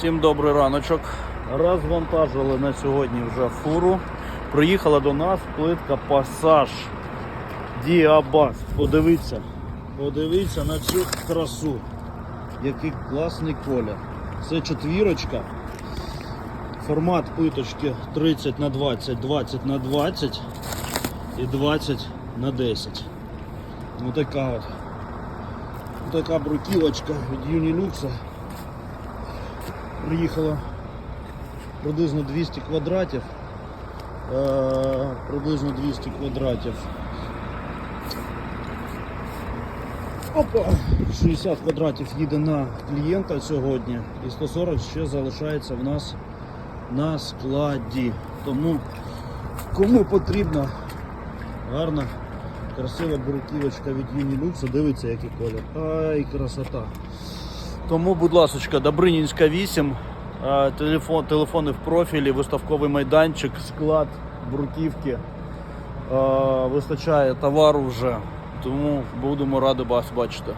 Всім добрий раночок. Розвантажили на сьогодні вже фуру. Приїхала до нас плитка Пасаж Діабас. Подивіться, подивіться на цю красу. Який класний колір. Це четвірочка. Формат плиточки 30 на 20, 20 на 20 і 20 на 10. Ось така от. Ось така бруківочка від Юнілюкса. Приїхала приблизно 200 квадратів. Е, приблизно 200 квадратів. Опа! 60 квадратів їде на клієнта сьогодні і 140 ще залишається в нас на складі. Тому кому потрібна гарна, красива бурківочка від Юнілюкса, дивіться який колір. Ай, красота. Тому, будь ласка, Добринінська 8, е, телефон, телефони в профілі, виставковий майданчик, склад, бруківки. Вистачає товару вже, тому будемо раді вас бачити.